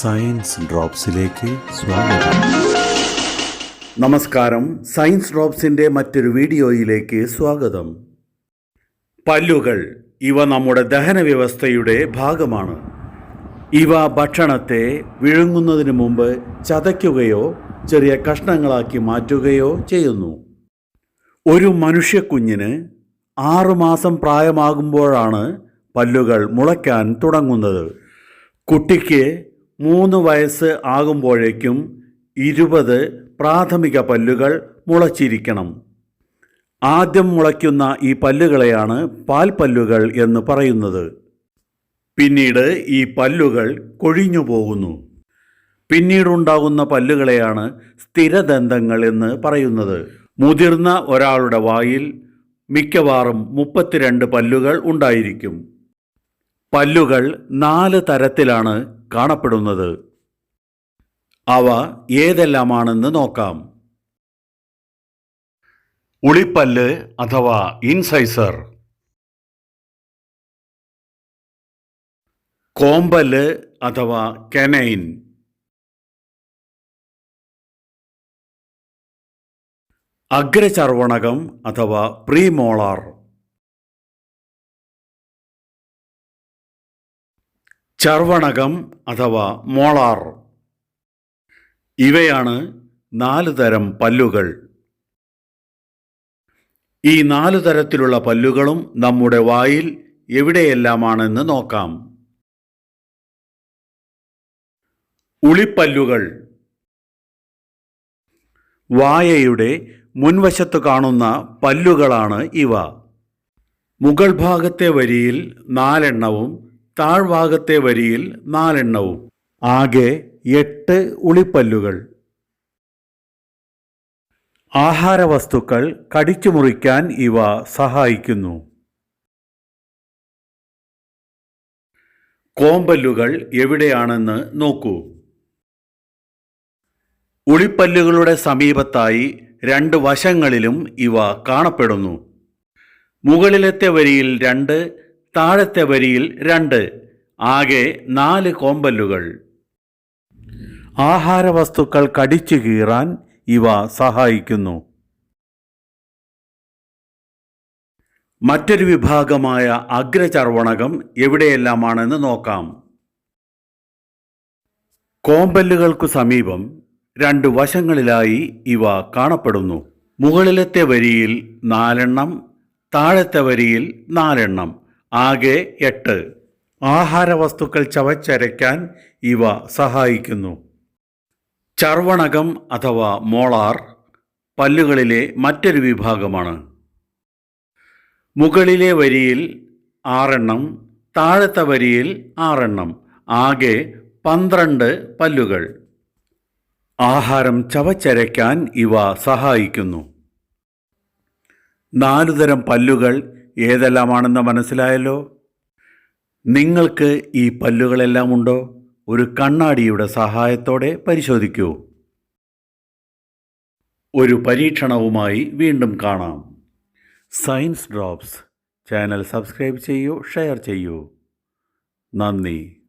Science ഡ്രോപ്സിലേക്ക് സ്വാഗതം. നമസ്കാരം. Science ഡ്രോപ്സിന്റെ മറ്റൊരു വീഡിയോയിലേക്ക് സ്വാഗതം. പല്ലുകൾ ഇവ നമ്മുടെ ദഹന വ്യവസ്ഥയുടെ ഭാഗമാണ്. ഇവ ഭക്ഷണത്തെ വിഴുങ്ങുന്നതിന് മുമ്പ് ചതയ്ക്കുകയോ ചെറിയ കഷ്ണങ്ങളാക്കി മാറ്റുകയോ ചെയ്യുന്നു. ഒരു മനുഷ്യക്കുഞ്ഞിന് ആറുമാസം പ്രായമാകുമ്പോഴാണ് പല്ലുകൾ മുളയ്ക്കാൻ തുടങ്ങുന്നത്. കുട്ടിക്ക് മൂന്ന് വയസ്സ് ആകുമ്പോഴേക്കും ഇരുപത് പ്രാഥമിക പല്ലുകൾ മുളച്ചിരിക്കണം. ആദ്യം മുളയ്ക്കുന്ന ഈ പല്ലുകളെയാണ് പാൽപ്പല്ലുകൾ എന്ന് പറയുന്നത്. പിന്നീട് ഈ പല്ലുകൾ കൊഴിഞ്ഞു പോകുന്നു. പിന്നീടുണ്ടാകുന്ന പല്ലുകളെയാണ് സ്ഥിരദന്തങ്ങൾ എന്ന് പറയുന്നത്. മുതിർന്ന ഒരാളുടെ വായിൽ മിക്കവാറും മുപ്പത്തിരണ്ട് പല്ലുകൾ ഉണ്ടായിരിക്കും. പല്ലുകൾ നാല് തരത്തിലാണ് കാണപ്പെടുന്നത്. അവ ഏതെല്ലാമാണെന്ന് നോക്കാം. ഉളിപ്പല്ല് അഥവാ ഇൻസൈസർ. കോമ്പൽ അഥവാ കെനൈൻ. അഗ്രചർവണകം അഥവാ പ്രീമോളാർ. ചർവണകം അഥവാ മോളാർ. ഇവയാണ് നാല് തരം പല്ലുകൾ. ഈ നാല് തരത്തിലുള്ള പല്ലുകളും നമ്മുടെ വായിൽ എവിടെയെല്ലാമാണെന്ന് നോക്കാം. ഉളിപ്പല്ലുകൾ. വായയുടെ മുൻവശത്ത് കാണുന്ന പല്ലുകളാണ് ഇവ. മുകൾ ഭാഗത്തെ വരിയിൽ നാലെണ്ണവും താഴ്ഭാഗത്തെ വരിയിൽ നാലെണ്ണവും. ആകെ എട്ട് ഉളിപ്പല്ലുകൾ. ആഹാര വസ്തുക്കൾ കടിച്ചു മുറിക്കാൻ ഇവ സഹായിക്കുന്നു. കോമ്പല്ലുകൾ എവിടെയാണെന്ന് നോക്കൂ. ഉളിപ്പല്ലുകളുടെ സമീപത്തായി രണ്ട് വശങ്ങളിലും ഇവ കാണപ്പെടുന്നു. മുകളിലത്തെ വരിയിൽ രണ്ട് താഴത്തെ വരിയിൽ രണ്ട് ആകെ നാല് കോമ്പല്ലുകൾ. ആഹാരവസ്തുക്കൾ കടിച്ചു കീറാൻ ഇവ സഹായിക്കുന്നു. മറ്റൊരു വിഭാഗമായ അഗ്രചർവണകം എവിടെയെല്ലാമാണെന്ന് നോക്കാം. കോമ്പല്ലുകൾക്കു സമീപം രണ്ട് വശങ്ങളിലായി ഇവ കാണപ്പെടുന്നു. മുകളിലത്തെ വരിയിൽ നാലെണ്ണം താഴത്തെ വരിയിൽ നാലെണ്ണം. ആകെ എട്ട്. ആഹാരവസ്തുക്കൾ ചവച്ചരയ്ക്കാൻ ഇവ സഹായിക്കുന്നു. ചർവണകം അഥവാ മോളാർ പല്ലുകളിലെ മറ്റൊരു വിഭാഗമാണ്. മുകളിലെ വരിയിൽ ആറെണ്ണം താഴത്തെ വരിയിൽ ആറെണ്ണം ആകെ പന്ത്രണ്ട് പല്ലുകൾ. ആഹാരം ചവച്ചരയ്ക്കാൻ ഇവ സഹായിക്കുന്നു. നാലുതരം പല്ലുകൾ ഏതെല്ലാമാണെന്ന് മനസ്സിലായല്ലോ? നിങ്ങൾക്ക് ഈ പല്ലുകളെല്ലാം ഉണ്ടോ? ഒരു കണ്ണാടിയുടെ സഹായത്തോടെ പരിശോധിക്കൂ. ഒരു പരീക്ഷണവുമായി വീണ്ടും കാണാം. സയൻസ് ഡ്രോപ്സ് ചാനൽ സബ്സ്ക്രൈബ് ചെയ്യൂ ഷെയർ ചെയ്യൂ. നന്ദി.